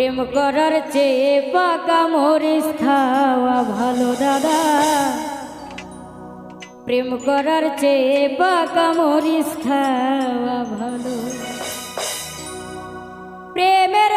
প্রেম করার চেয়ে পাকা মরিচ খাওয়া ভালো, দাদা। প্রেম করার চেয়ে পাকা মরিচ খাওয়া ভালো। প্রেমের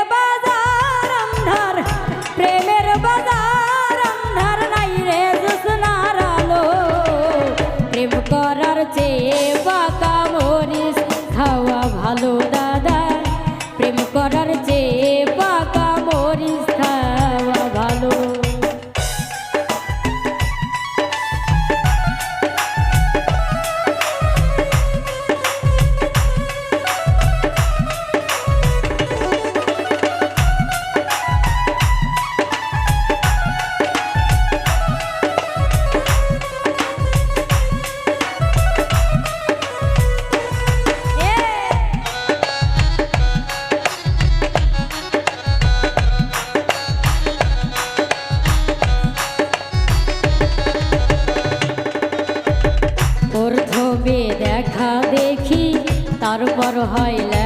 তারপর হয়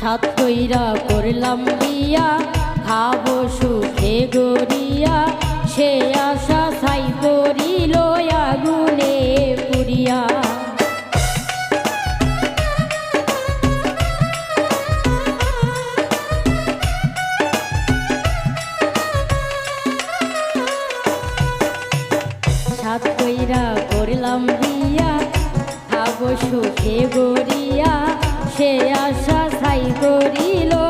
সাত কইরা করলাম বিয়া, খাব সুখে গড়িয়া। সে আশা ছাই করিল আগুনে পুরিয়া সাত কইরা করলাম বিয়া, খাব সুখে গড়িয়া। সে আশা সাই করিল।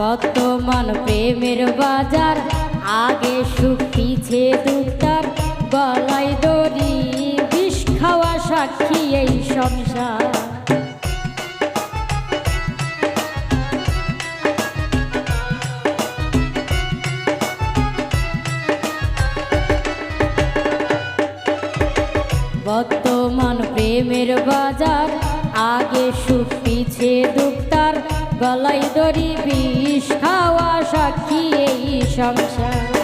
বর্তমান প্রেমের বাজার। আগে সুখ পিছে দুটার গলায় দড়ি, বিষ খাওয়া সাক্ষী এই সংসার। বর্তমান প্রেমের বাজার, আগে সুখ পিছে দুক্তার গলায় দড়ি বিষ খাওয়া সাক্ষী এই সংসার।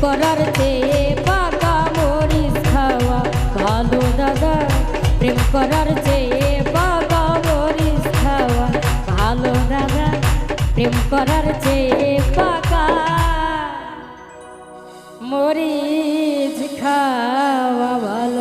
করার চেয়ে পাকা মরিচ খাওয়া। ভালো দাদা, প্রেম করার চেয়ে পাকা মরিচ খাওয়া। ভালো দাদা, প্রেম করার চেয়ে পাকা মরিচ খাওয়া। ভালো